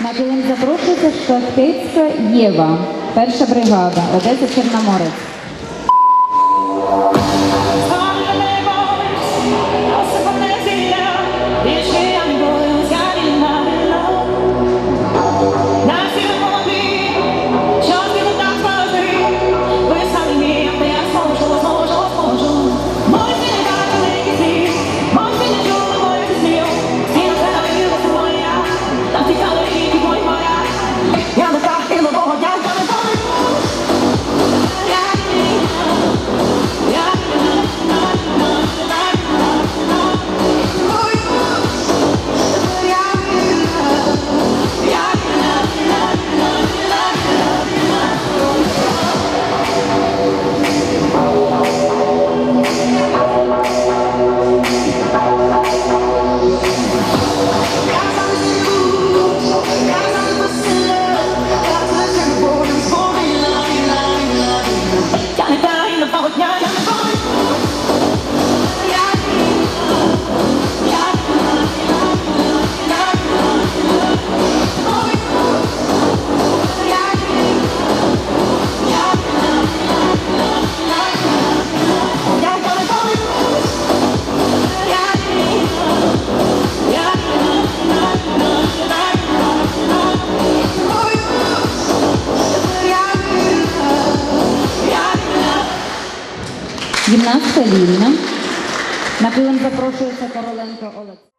На килим запрошується Шахтицька Єва, перша бригада, Одеса Чорноморець. Гімнастка Лінна. На килим запрошується Короленко Олексій.